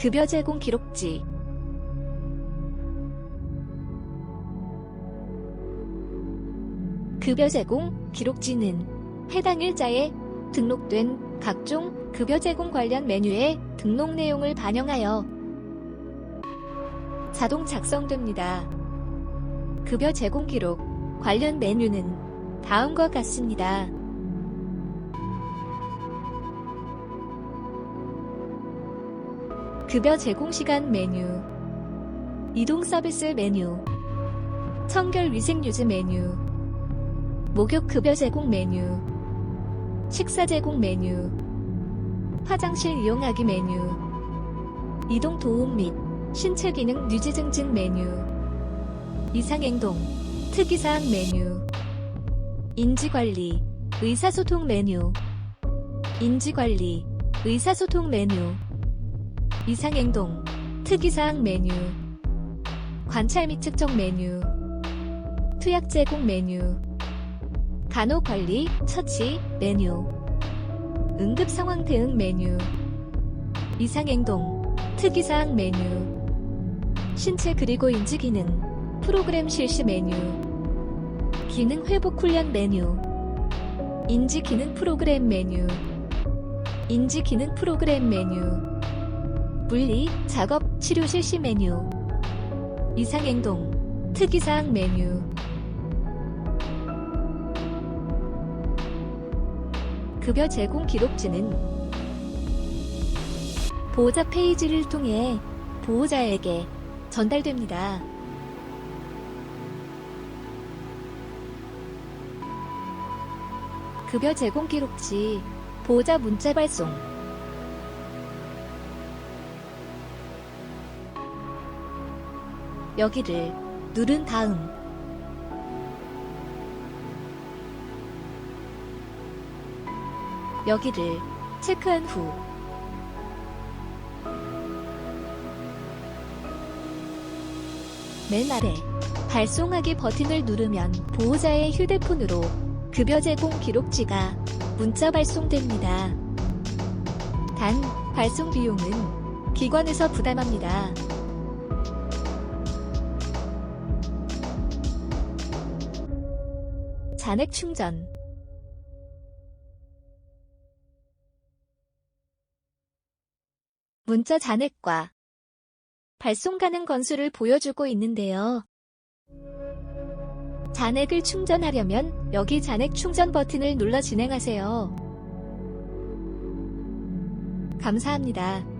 급여 제공 기록지 급여 제공 기록지는 해당 일자에 등록된 각종 급여 제공 관련 메뉴의 등록 내용을 반영하여 자동 작성됩니다. 급여 제공 기록 관련 메뉴는 다음과 같습니다. 급여 제공 시간 메뉴, 이동 서비스 메뉴, 청결 위생 유지 메뉴, 목욕 급여 제공 메뉴, 식사 제공 메뉴, 화장실 이용하기 메뉴, 이동 도움 및 신체 기능 유지 증진 메뉴, 이상 행동, 특이사항 메뉴, 인지 관리, 의사소통 메뉴, 인지 관리, 의사소통 메뉴, 이상행동, 특이사항 메뉴, 관찰 및 측정 메뉴, 투약 제공 메뉴, 간호관리, 처치 메뉴, 응급상황 대응 메뉴, 이상행동, 특이사항 메뉴, 신체 그리고 인지 기능, 프로그램 실시 메뉴, 기능 회복 훈련 메뉴, 인지 기능 프로그램 메뉴, 인지 기능 프로그램 메뉴, 물리, 작업, 치료 실시 메뉴, 이상행동, 특이사항 메뉴, 급여 제공 기록지는 보호자 페이지를 통해 보호자에게 전달됩니다. 급여 제공 기록지 보호자 문자 발송 여기를 누른 다음 여기를 체크한 후 맨 아래 발송하기 버튼을 누르면 보호자의 휴대폰으로 급여 제공 기록지가 문자 발송됩니다. 단, 발송 비용은 기관에서 부담합니다. 잔액 충전 문자 잔액과 발송 가능 건수를 보여주고 있는데요. 잔액을 충전하려면 여기 잔액 충전 버튼을 눌러 진행하세요. 감사합니다.